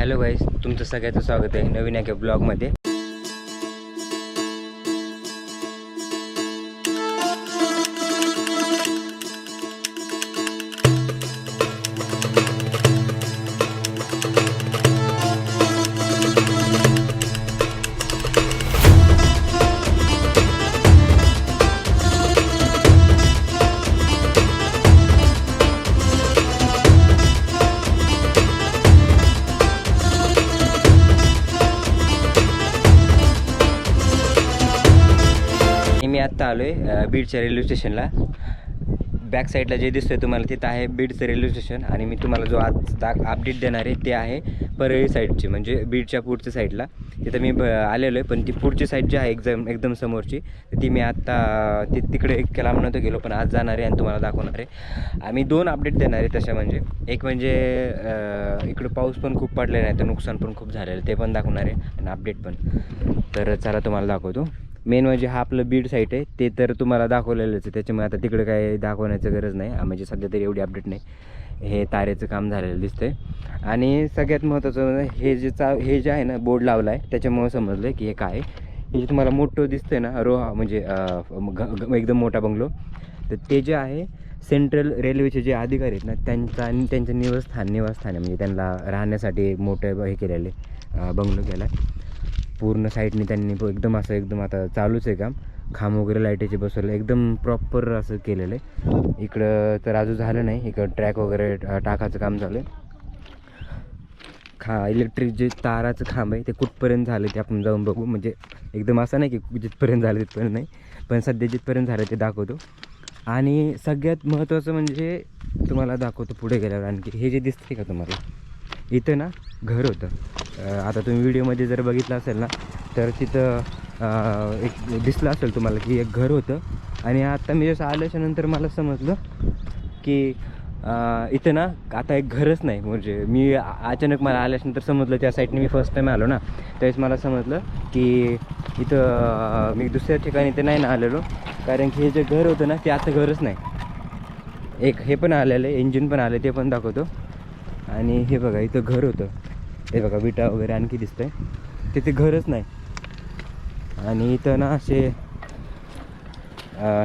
Hello guys तुमचं सगळ्याचं स्वागत आहे नवीन एका ब्लॉगमध्ये. आत्ता आलो आहे बीडच्या रेल्वे स्टेशनला बॅक साईडला जे दिसतोय तुम्हाला तिथं आहे बीडचं रेल्वे स्टेशन आणि मी तुम्हाला जो आज दा अपडेट देणार आहे ते आहे परळी साईडची म्हणजे बीडच्या पुढच्या साईडला तिथं मी ब आलेलो आहे पण ती पुढची साईड जी आहे एकदम एकदम समोरची तर ती मी आत्ता ती तिकडे एक लांब नव्हतं गेलो पण आज जाणार आहे आणि तुम्हाला दाखवणार आहे. आम्ही दोन अपडेट देणार आहे तशा म्हणजे. एक म्हणजे इकडं पाऊस पण खूप पडलेला आहे तर नुकसान पण खूप झालेलं आहे ते पण दाखवणार आहे आणि अपडेट पण. तर चला तुम्हाला दाखवतो. मेन म्हणजे हा आपलं बीड साईट आहे. ते तर तुम्हाला दाखवलेलंच आहे. त्याच्यामुळे आता तिकडे काय दाखवण्याचं गरज नाही. म्हणजे सध्या तरी एवढी अपडेट नाही. हे तारेचं काम झालेलं दिसतंय. आणि सगळ्यात महत्त्वाचं म्हणजे हे जे चा हे जे आहे ना बोर्ड लावला आहे त्याच्यामुळं समजलं की हे काय आहे. हे जे तुम्हाला मोठं दिसतंय ना रोहा म्हणजे एकदम मोठा बंगलो. तर ते जे आहे सेंट्रल रेल्वेचे जे अधिकारी आहेत ना त्यांचा आणि त्यांचं निवासस्थान निवासस्थान आहे म्हणजे त्यांना राहण्यासाठी मोठं हे केलेलं आहे बंगलो केला आहे पूर्ण साईडने त्यांनी एकदम असं एकदम आता चालूच आहे काम. खांब वगैरे लाईटीचे बसवले. एकदम प्रॉपर असं केलेलं आहे. इकडं तर अजून झालं नाही. इकडं ट्रॅक वगैरे टाकाचं टाकायचं काम झालं आहे. खा इलेक्ट्रिक जे ताराचं खांब आहे ते कुठपर्यंत झालं ते आपण जाऊन बघू. म्हणजे एकदम असं नाही की जिथपर्यंत झालं तिथपर्यंत नाही. पण सध्या जिथपर्यंत झालं ते दाखवतो. आणि सगळ्यात महत्त्वाचं म्हणजे तुम्हाला दाखवतो पुढे गेल्यावर आणखी. हे जे दिसते का तुम्हाला? इथं ना घर होतं. आता तुम्ही व्हिडिओमध्ये जर बघितलं असेल ना तर तिथं एक दिसलं असेल तुम्हाला की एक घर होतं. आणि आत्ता मी जसं आल्याच्यानंतर मला समजलं की इथं ना आता एक घरच नाही. म्हणजे मी अचानक मला आल्याच्यानंतर समजलं त्या साईडने मी फर्स्ट टाईम आलो ना त्यावेळेस मला समजलं की इथं मी दुसऱ्या ठिकाणी ते नाही ना आलेलो. कारण की हे जे घर होतं ना ते आता घरच नाही. एक हे पण आलेलं आहे इंजिन पण आलं ते पण दाखवतो. आणि हे बघा इथं घर होतं. हे बघा विटा वगैरे आणखी दिसतंय. तिथे घरच नाही. आणि इथं ना असे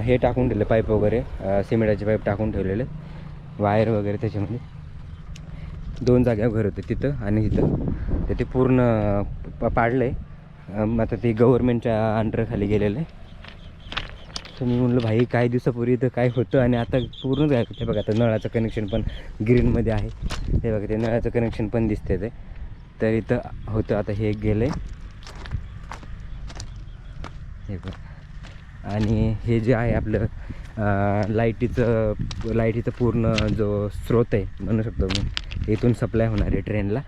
हे टाकून ठेवले पाईप वगैरे सिमेंटाचे पाईप टाकून ठेवलेले. वायर वगैरे त्याच्यामध्ये. दोन जाग्यावर घर होते तिथं आणि तिथं तर ते पूर्ण प- पाडलं आहे आता ते गव्हर्मेंटच्या अंडरखाली गेलेलं. आहे तर मी म्हणलं भाई काही दिवसापूर्वी इथं काय होतं आणि आता पूर्णच काय ते बघा आता नळाचं कनेक्शन पण ग्रीनमध्ये आहे. ते बघा ते नळाचं कनेक्शन पण दिसते ते. तर इथं होतं. आता हे गेलं हे बघ. आणि हे जे आहे आपलं लाईटीचं लाईटीचं पूर्ण जो स्रोत आहे म्हणू शकतो मी इथून सप्लाय होणार आहे ट्रेनला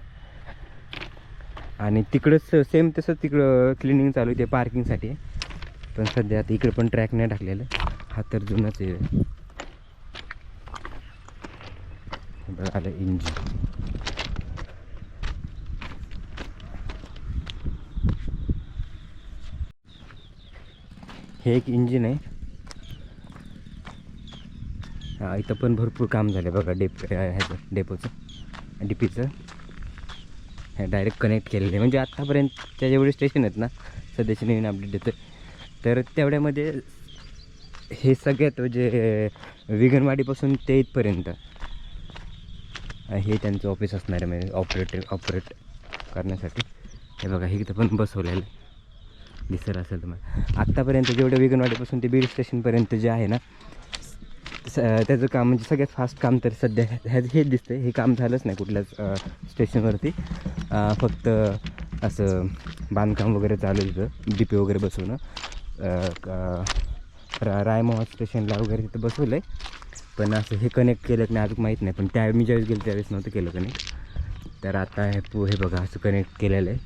आणि तिकडंच सेम तसं तिकडं क्लिनिंग चालू आहे ते पार्किंगसाठी पण सध्या आता इकडं पण ट्रॅक नाही टाकलेलं. हा तर जुनाच आहे. आलं इंजिन हे एक इंजिन आहे. हा इथं पण भरपूर काम झालं बघा डेप ह्याचं डेपोचं डीपीचं. हे डायरेक्ट कनेक्ट केलेलं आहे. म्हणजे आत्तापर्यंतच्या जेवढे स्टेशन आहेत ना सध्याचे नवीन अपडेट देतं तर तेवढ्यामध्ये हे सगळ्यात म्हणजे विगनवाडीपासून ते इथपर्यंत हे त्यांचं ऑफिस असणार आहे म्हणजे ऑपरेट ऑपरेट करण्यासाठी. हे बघा हे इथं पण बसवलेलं आहे. दिसत असेल तुम्हाला. आत्तापर्यंत जेवढं विघनवाडीपासून ते बीड स्टेशनपर्यंत जे आहे ना स त्याचं काम म्हणजे सगळ्यात फास्ट काम तर सध्या ह्या हेच दिसतं हे काम झालंच नाही कुठल्याच स्टेशनवरती. फक्त असं बांधकाम वगैरे चालू होतं तिथं डी पी वगैरे बसवणं. रा रायमोहा स्टेशनला वगैरे तिथं बसवलं आहे पण असं हे कनेक्ट केलं की नाही अजून माहीत नाही. पण त्या मी ज्यावेळेस गेलो त्यावेळेस नव्हतं केलं कनेक्ट तर आता हे पु हे बघा असं कनेक्ट केलेलं आहे.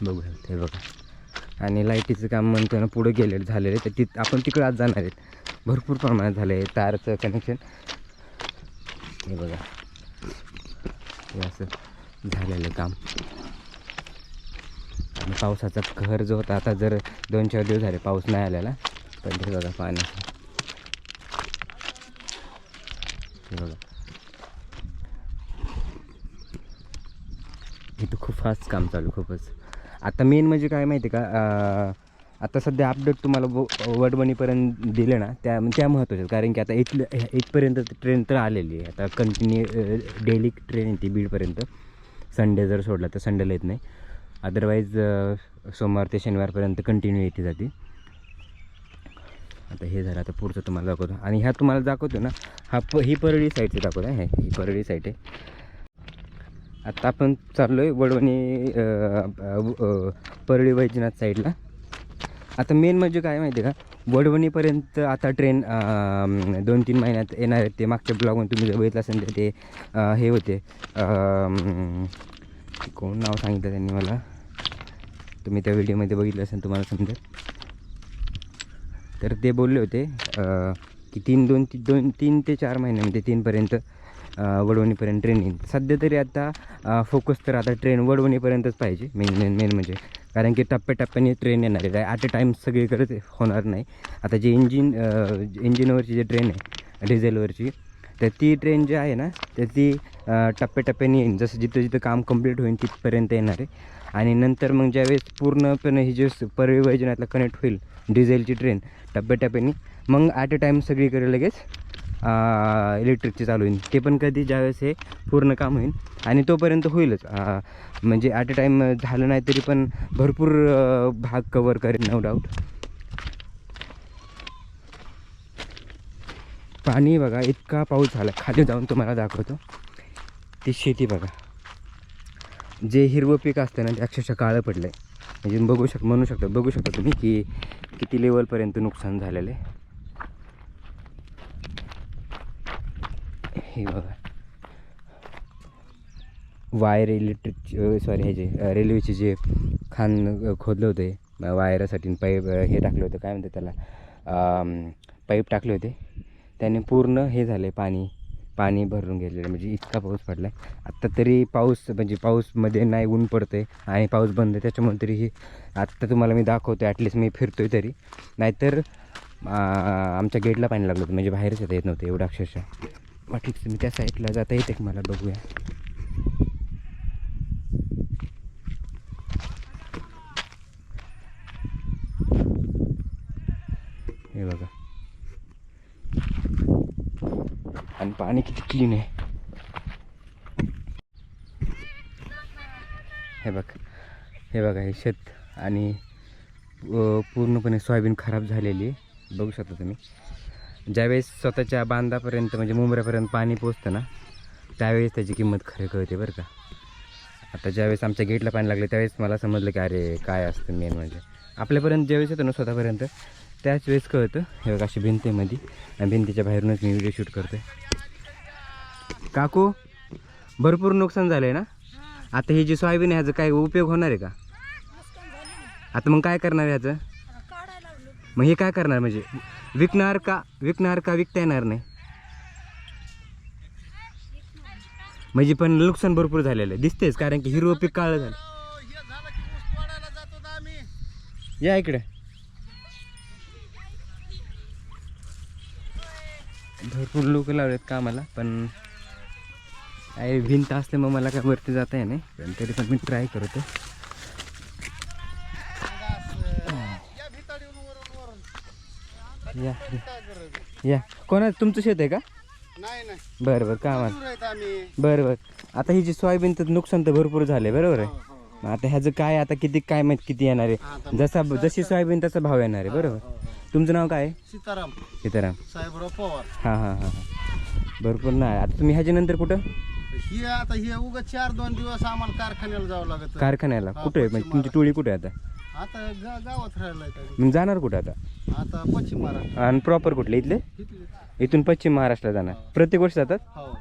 बघू ते बघा. आणि लाईटीचं काम म्हणतो ना पुढं गेलेलं झालेलं. आहे तर तिथं आपण तिकडं आज जाणार आहेत. भरपूर प्रमाणात झालं आहे तारचं कनेक्शन हे बघा. हे असं झालेलं काम. आणि पावसाचा कहर जो होता आता जर दोन चार दिवस झाले पाऊस नाही आलेला. पण ते बघा पाण्याचं हे बघा. इथं खूप फास्ट काम चालू आहे, खूपच. आता मेन म्हणजे काय माहिती आहे का आता सध्या अपडेट तुम्हाला व- वडवणीपर्यंत दिले ना त्या त्या महत्त्वाच्या आहेत. कारण की आता इथलं इथपर्यंत ट्रेन तर आलेली आहे. आता कंटिन्यू डेली ट्रेन येते बीडपर्यंत. संडे जर सोडला तर संडेला येत नाही. अदरवाईज सोमवार ते शनिवारपर्यंत कंटिन्यू येते जाते. आता हे झालं आता पुढचं तुम्हाला दाखवतो. आणि ह्या तुम्हाला दाखवतो ना हा प ही परळी साईडचं दाखवतो. आहे ही परळी साईड आहे. आता आपण चाललो आहे वडवणी परळी वैजनाथ साईडला. आता मेन म्हणजे काय माहिती आहे का? वडवणीपर्यंत आता ट्रेन दोन तीन महिन्यात येणार आहेत ते. मागच्या ब्लॉगमध्ये तुम्ही जर बघितलं असेल तर ते हे होते. कोण नाव सांगितलं त्यांनी मला? तुम्ही त्या व्हिडिओमध्ये बघितलं असेल तुम्हाला समजेल. तर ते बोलले होते की तीन दोन ती दोन तीन ते चार महिन्यामध्ये तीनपर्यंत वडवणीपर्यंत ट्रेन येईल सध्या तरी आता फोकस तर आता ट्रेन वडवणीपर्यंतच पाहिजे मेन मेन मेन म्हणजे. कारण की टप्प्याटप्प्याने ट्रेन येणार आहे. ॲट अ टाईम सगळीकडेच होणार नाही. आता जे इंजिन इंजिनवरची जे ट्रेन आहे डिझेलवरची तर ती ट्रेन जी आहे ना तर ती टप्प्याटप्प्याने येईल. जसं जिथं जिथं काम कंप्लीट होईल तिथपर्यंत येणार आहे. आणि नंतर मग ज्यावेळेस पूर्णपणे ही जे परळी कनेक्ट होईल डिझेलची ट्रेन टप्प्याटप्प्याने मग ॲट अ टाईम सगळीकडे लगेच इलेक्ट्रिकची चालू होईल. ते पण कधी ज्यावेळेस हे पूर्ण काम होईल. आणि तोपर्यंत होईलच. म्हणजे ॲट अ टाईम झालं नाही तरी पण भरपूर भाग कवर करेल नो डाऊट पाणी बघा इतका पाऊस झाला. खाली जाऊन तुम्हाला दाखवतो. ती शेती बघा. जे हिरवं पीक असतं ना ते अक्षरशः काळं पडलं आहे म्हणजे बघू शक म्हणू शकता बघू शकता तुम्ही की किती लेवलपर्यंत नुकसान झालेलं आहे. हे बघा. वायर इलेक्ट्रिक सॉरी हे जे रेल्वेचे जे खान खोदलं होते वायरासाठी पाईप हे टाकलं होतं काय म्हणतात त्याला पाईप टाकले होते त्याने पूर्ण हे झालं पाणी पाणी भरून गेलेलं म्हणजे इतका पाऊस पडला आहे आत्ता तरी पाऊस म्हणजे पाऊसमध्ये नाही ऊन पडते आणि पाऊस बंद आहे त्याच्यामुळे तरी हे आत्ता तुम्हाला मी दाखवतो ॲटलिस्ट मी फिरतो आहे तरी. नाहीतर आमच्या गेटला पाणी लागलं होतं म्हणजे बाहेरच येता येत नव्हतं एवढं अक्षरशः. वाटलीच ठीक आहे त्या साईडला जाता येते का मला बघूया. हे बघा. आणि पाणी किती क्लीन आहे. हे बघ. हे बघा हे शेत आणि पूर्णपणे सोयाबीन खराब झालेली आहे. बघू शकता तुम्ही. ज्यावेळेस स्वतःच्या बांधापर्यंत म्हणजे मुंबऱ्यापर्यंत पाणी पोचतं ना त्यावेळेस त्याची किंमत खरं कळते बरं का. आता ज्यावेळेस आमच्या गेटला पाणी लागलं त्यावेळेस मला समजलं की अरे काय असतं मेन म्हणजे. आपल्यापर्यंत ज्यावेळेस येतं ना स्वतःपर्यंत त्याच वेळेस कळतं. हे बघा अशी भिंत आहे मध्ये आणि भिंतीच्या बाहेरूनच मी व्हिडिओ शूट करतो काकू भरपूर नुकसान झालं आहे ना? आता ही जी सोयाबीन आहे ह्याचं काय उपयोग होणार आहे का? आता मग काय करणार आहे ह्याचं? मग हे काय करणार म्हणजे? विकणार का विकणार का विकता येणार नाही? म्हणजे पण नुकसान भरपूर झालेलं आहे. दिसतेच कारण की हिरवं पीक काळं झालं. या इकडे. भरपूर लोक लावलेत कामाला पण आहे भिंत असल्यामुळे मला काय वरती जाता येणार नाही. पण तरी पण मी ट्राय करतो या या. कोणा तुमचं शेत आहे का? नाही नाही. बरं बरं आहेत आम्ही. बरं बरं. आता ही जी सोयाबीन तर नुकसान तर भरपूर झालंय बरोबर आहे? मग आता ह्याचं काय आता किती काय माहीत किती येणार आहे? जसा जशी सोयाबीन तसा भाव येणार आहे बरोबर? तुमचं नाव काय? आहे सीताराम. सीताराम. साहेबराव पवार. हां हां हां हां. भरपूर नाही आता तुम्ही ह्याच्यानंतर कुठं? ही आता ही उगा चार दोन दिवस आम्हाला कारखान्याला जावं लागत. कारखान्याला. हा, कुठं आहे? म्हणजे तुमची टोळी कुठे आहे आता? आता गा- गावात राहिलाय काय मग जाणार कुठं आता? आता पश्चिम महाराष्ट्र. आणि प्रॉपर कुठले इथले? इथले. इथून पश्चिम महाराष्ट्राला जाणार. प्रत्येक वर्षी जातात? हो.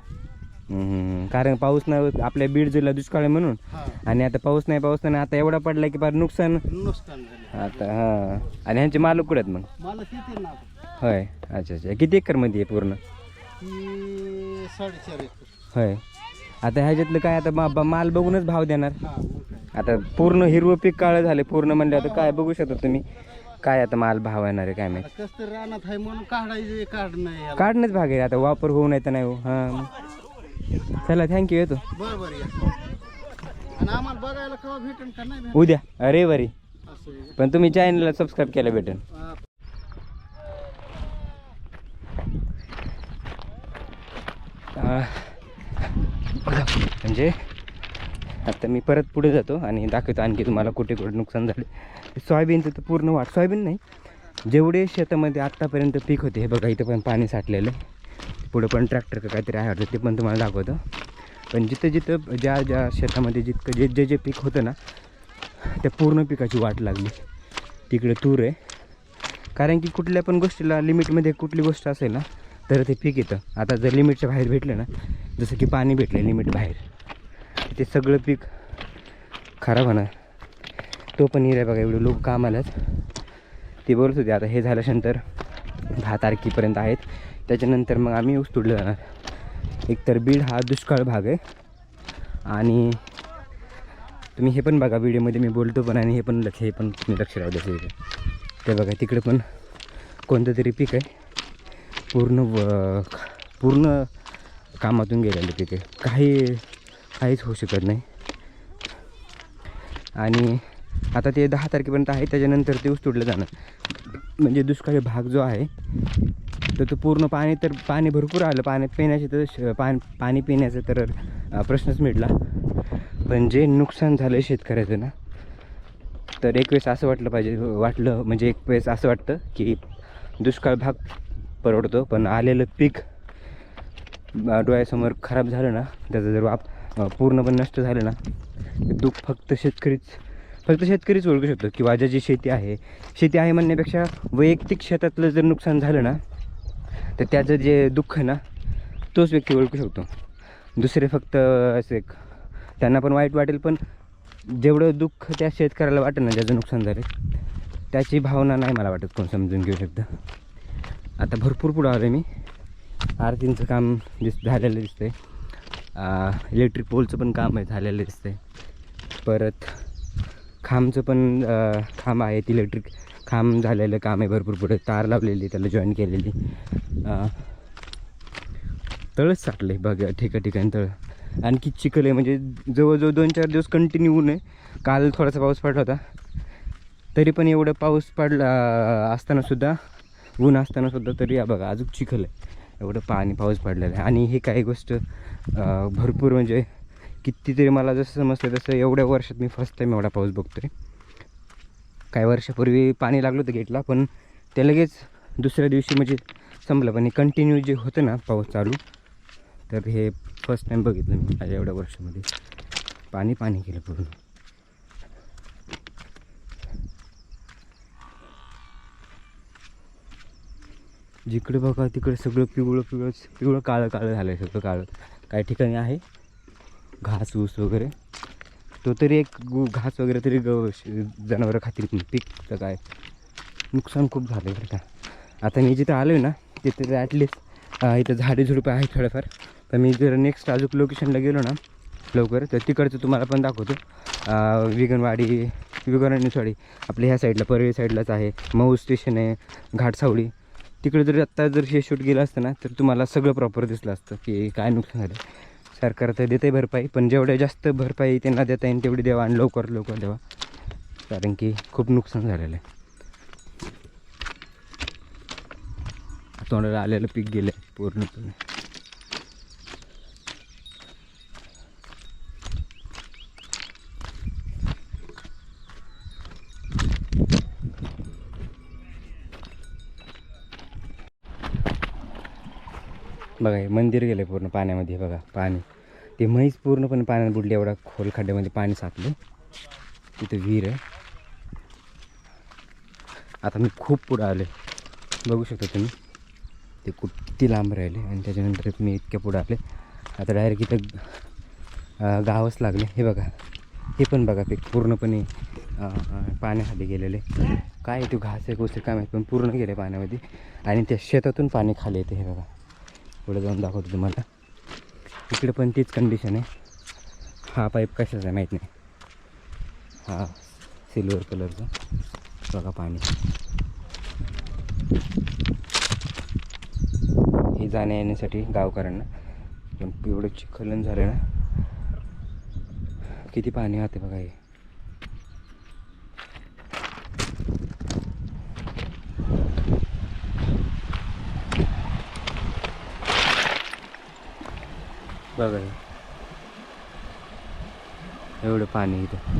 हम्म, कारण पाऊस नाही आपल्या बीड जिल्हा दुष्काळ आहे म्हणून. हा. आणि आता पाऊस नाही पाऊस नाही आता एवढा पडला की फार नुकसान. नुकसान झाले. आता हां. आणि ह्यांचे मालक कुठे आहेत मग? मला किती ना आता? होय. अच्छा अच्छा. किती एकरमध्ये आहे पूर्ण? ही साडेचार एकर. होय. आता ह्याच्यातलं काय आता मा- बा- माल बघूनच भाव देणार. हा आता पूर्ण हिरवं पीक काळं झाले पूर्ण म्हणले आता काय बघू शकता तुम्ही? काय आता माल भाव येणार आहे काय माहिती? आता कस तरी रानात आहे म्हणून काढायचे काढ नाही याला. काढणंच भाग आहे आता वापर होऊ नाही तर नाही हो हां. चला थँक्यू येतो. बरं बरं या. आणि आम्हाला बघायला केव्हा भेटेल का नाही भेटेल उद्या. अरे बरी. असं आहे पण तुम्ही चॅनलला सबस्क्राईब केलं भेटेल का? अं, बघा, म्हणजे? आता मी परत पुढे जातो आणि दाखवतो आणखी तुम्हाला कुठे कुठे नुकसान झाले. सोयाबीनचं तर पूर्ण वाट सोयाबीन नाही. जेवढे शेतामध्ये आत्तापर्यंत पीक होते हे बघा इथं पण पाणी साठलेलं आहे. पुढं पण ट्रॅक्टर का काहीतरी आहे वाटतं ते पण तुम्हाला दाखवतो. पण जिथं जिथं ज्या ज्या शेतामध्ये जितकं जे जे जे पीक होतं ना त्या पूर्ण पिकाची वाट लागली. तिकडे तूर आहे. कारण की कुठल्या पण गोष्टीला लिमिटमध्ये कुठली गोष्ट असेल ना तर ते पीक येतं. आता जर लिमिटच्या बाहेर भेटलं ना जसं की पाणी भेटलं लिमिट बाहेर. ते सगळं पीक खराब होणार. तो पण येईल बघा एवढे लोक कामालाच. ते बोलत होते आता हे झाल्यानंतर दहा तारखेपर्यंत आहेत. त्याच्यानंतर मग आम्ही ऊस तोडलं जाणार. एकतर बीड हा दुष्काळ भाग आहे. आणि तुम्ही हे पण बघा व्हिडिओमध्ये मी बोलतो पण आणि हे पण लक्ष हे पण तुम्ही लक्ष राहू द्यायचं इथे ते बघा तिकडे पण कोणतं तरी पीक आहे. पूर्ण व पूर्ण कामातून गेलेलं पीक आहे. काही काहीच होऊ शकत नाही. आणि आता ते दहा तारखेपर्यंत आहे त्याच्यानंतर ते ऊस जाणार. म्हणजे दुष्काळी भाग जो आहे तर तो पूर्ण पाणी तर पाणी भरपूर आलं पाणी पिण्याचे तर श- पाणी पाणी पिण्याचा तर प्रश्नच मिटला. पण जे नुकसान झालं शेतकऱ्याचं ना तर एक वेळेस असं वाटलं पाहिजे वाटलं म्हणजे एक वेळेस असं वाटतं की दुष्काळ भाग परवडतो पण आलेलं पीक डोळ्यासमोर खराब झालं ना त्याचा जर वाप पूर्ण पण नष्ट झालं ना दुःख फक्त शेतकरीच फक्त शेतकरीच ओळखू शकतो किंवा जी शेती आहे शेती आहे म्हणण्यापेक्षा वैयक्तिक शेतातलं जर नुकसान झालं ना तर त्याचं जे दुःख आहे ना तोच व्यक्ती ओळखू शकतो. दुसरे फक्त असे त्यांना पण वाईट वाटेल पण जेवढं दुःख त्या शेतकऱ्याला वाटेल ना ज्याचं नुकसान झालं त्याची भावना नाही मला वाटत कोण समजून घेऊ शकतं. आता भरपूर पुढं आलो मी. आरतींचं काम दिस झालेलं दिसतंय. इलेक्ट्रिक पोलचं पण काम आहे झालेलं दिसतंय. परत खांबचं पण खांब आहेत इलेक्ट्रिक खांब झालेलं काम आहे भरपूर पुढे. तार लावलेली त्याला जॉईन केलेली. तळच तळच साठले बघा ठिका ठिकाणी तळ. आणखी चिखल आहे म्हणजे जवळजवळ दोन चार दिवस कंटिन्यू ऊन आहे. काल थोडासा पाऊस पडला होता. तरी पण एवढं पाऊस पडला असतानासुद्धा ऊन असतानासुद्धा तरी हा बघा अजून चिखल आहे. एवढं पाणी पाऊस पडलेला आहे. आणि ही काही गोष्ट भरपूर म्हणजे कितीतरी मला जसं समजतं तसं एवढ्या वर्षात मी फर्स्ट टाईम एवढा पाऊस बघतो आहे काही वर्षापूर्वी पाणी लागलं होतं गेटला पण ते लगेच दुसऱ्या दिवशी म्हणजे संपलं. पण कंटिन्यू जे होतं ना पाऊस चालू तर हे फर्स्ट टाईम बघितलं मी माझ्या एवढ्या वर्षामध्ये. पाणी पाणी केलं पूर्ण. जिकडे बघा तिकडे सगळं पिवळं पिवळं पिवळं काळं काळं झालं आहे सगळं काळं. काही ठिकाणी आहे घास ऊस वगैरे. तो तरी एक गु घास वगैरे तरी ग जनावरं खातील. पिकचं काय? नुकसान खूप झालं आहे का. आता मी जिथं आलो आहे ना तिथे ॲटलीस्ट इथं झाडे झुडपं आहे थोडंफार तर मी जर नेक्स्ट अजून लोकेशनला गेलो ना लवकर तर तिकडचं तुम्हाला पण दाखवतो. विगनवाडी विगनवाडी सॉरी आपल्या ह्या साईडला परळी साईडलाच आहे. मऊ स्टेशन आहे घाटसावळी. तिकडे जर आत्ता जर हे शूट गेलं असतं ना तर तुम्हाला सगळं प्रॉपर दिसलं असतं की काय नुकसान झालं सरकार तर देते भरपाई पण जेवढ्या जास्त भरपाई त्यांना देता येईल तेवढी द्यावा आणि लवकर लवकर द्यावा कारण की खूप नुकसान झालेलं आहे. तोंडाला आलेलं पीक गेलं आहे पूर्णपणे. बघा हे मंदिर गेलं आहे पूर्ण पाण्यामध्ये बघा पाणी. ते म्हैस पूर्णपणे पाण्यात बुडली एवढा खोल खड्ड्यामध्ये पाणी साचलं तिथं विहीर आहे. आता मी खूप पुढं आले बघू शकता तुम्ही ते खूप किती लांब राहिले आणि त्याच्यानंतर मी इतक्या पुढं आले आता डायरेक्ट इथं गावच लागले हे बघा हे पण बघा ते पूर्णपणे पाण्याखाली गेलेले. काय आहे तो घास आहे गोष्ट काय माहीत पण पूर्ण गेले पाण्यामध्ये. आणि त्या शेतातून पाणी खाली येते हे बघा. पुढे जाऊन दाखवतो तुम्हाला. इकडे पण तीच कंडिशन आहे. हा पाईप कशाचा आहे माहीत नाही. हा सिल्वर कलरचा बघा पाणी. हे जाण्या येण्यासाठी गावकऱ्यांना पण एवढं चिखलन झालं ना किती पाणी होते बघा हे. बघा. एवढं पाणी इथं.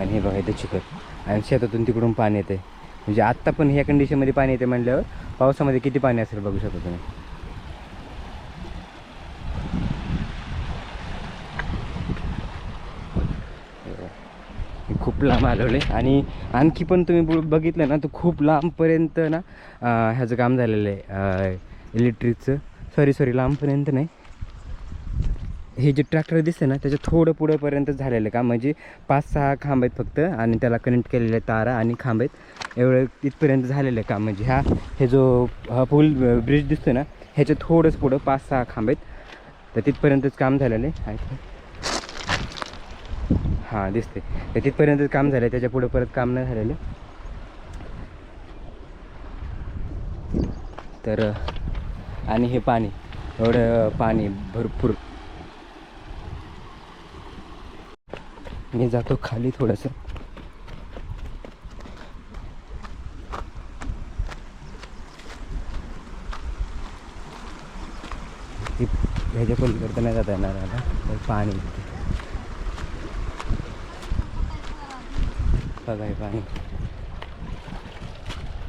आणि हे बघा इथं चिखल. आणि शेतातून तिकडून पाणी येते म्हणजे आत्ता पण ह्या कंडिशनमध्ये पाणी येते म्हणल्यावर पावसामध्ये किती पाणी असेल बघू शकता तुम्ही? खूप लांब आलवले आहे आणि आणखी पण तुम्ही बघितलं ना तर खूप लांबपर्यंत ना ह्याचं काम झालेलं आहे. इलेक्ट्रिकचं सॉरी सॉरी लांबपर्यंत नाही. हे जे ट्रॅक्टर दिसते ना त्याच्या थोडं पुढंपर्यंत झालेलं का? म्हणजे पाच सहा खांब आहेत फक्त आणि त्याला कनेक्ट केलेले तारा आणि खांब आहेत. एवढं इथपर्यंत झालेलं आहे म्हणजे ह्या हे जो हा पूल ब्रिज दिसतो ना ह्याच्या थोडंच पुढं पाच सहा खांब आहेत. तर तिथपर्यंतच काम झालेलं आहे. हां दिसते तर तिथपर्यंतच काम झालं आहे त्याच्या पुढं परत काम नाही झालेलं. तर आणि हे पाणी एवढं पाणी भरपूर मी जातो खाली थोडंसं. ह्याच्या पलीकडे नाही जाता येणार आता. तर पाणी इथे. बघा पाणी.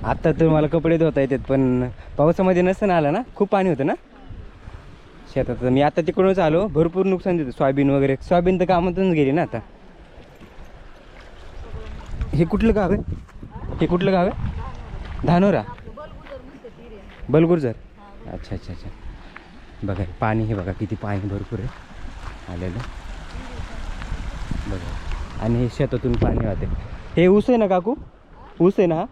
आत्ता तर मला कपडे धुता येतात पण पावसामध्ये नसतं ना आलं ना? खूप पाणी होतं ना? शेतात मी आता तिकडूनच आलो. भरपूर नुकसान देतो. सोयाबीन वगैरे. सोयाबीन तर कामातूनच गेली ना आता. हे कुठलं गाव आहे? हे कुठलं गाव आहे? धानोरा? बलगुर्जर. अच्छा अच्छा अच्छा. बघा पाणी हे बघा किती पाणी भरपूर आहे. आलेलं. बघा. आणि हे शेतातून पाणी वाहते. हे ऊस आहे ना काकू? ऊस आहे ना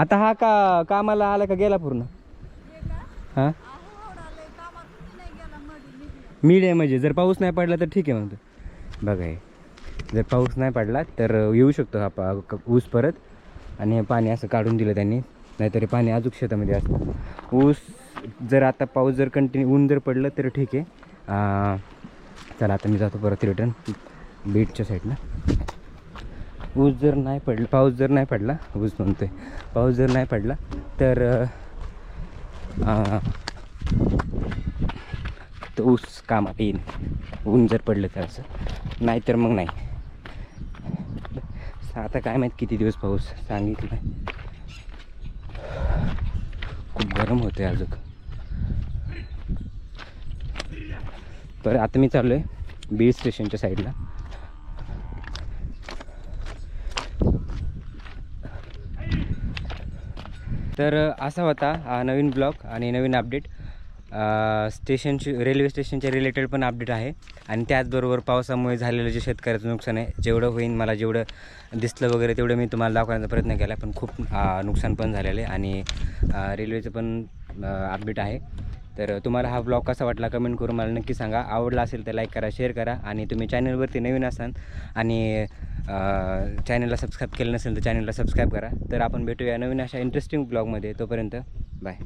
आता हा का कामाला आला का गेला पूर्ण? हां? मीड आहे म्हणजे जर पाऊस नाही पडला तर ठीक आहे म्हणतो. बघा हे. जर पाऊस नाही पडला तर येऊ शकतो हा पा ऊस परत. आणि पाणी असं काढून दिलं त्यांनी. नाहीतरी पाणी अजून शेतामध्ये असतं. ऊस जर आता पाऊस जर कंटिन्यू ऊन जर पडलं तर ठीक आहे. चला आता मी जातो परत रिटर्न बीटच्या साईडला ऊस जर नाही पडलं पाऊस जर नाही पडला ऊस म्हणतोय. पाऊस जर नाही पडला तर तर ऊस कामात येईल ऊन जर पडलं तर असं. नाहीतर मग नाही. आता काय माहीत किती दिवस पाऊस सांगितलं खूप गरम होते अजून. तर आता मी चाललो आहे बीड स्टेशनच्या साईडला. तर असा होता हा नवीन ब्लॉग आणि नवीन अपडेट. स्टेशनची रेल्वे स्टेशनच्या रिलेटेड पण अपडेट आहे. आणि त्याचबरोबर पावसामुळे झालेलं जे शेतकऱ्याचं नुकसान आहे जेवढं होईल मला जेवढं दिसलं वगैरे तेवढं मी तुम्हाला दाखवण्याचा प्रयत्न केला पण खूप नुकसान पण झालेलं आहे. आणि रेल्वेचं पण अपडेट आहे. तर तुम्हाला हा ब्लॉग कसा वाटला कमेंट करून मला नक्की सांगा. आवडला असेल तर लाईक करा शेअर करा. आणि तुम्ही चॅनलवरती नवीन असाल आणि चॅनलला सबस्क्राईब केलं नसेल तर चॅनलला सबस्क्राईब करा. तर आपण भेटूया नवीन अशा इंटरेस्टिंग ब्लॉगमध्ये तोपर्यंत बाय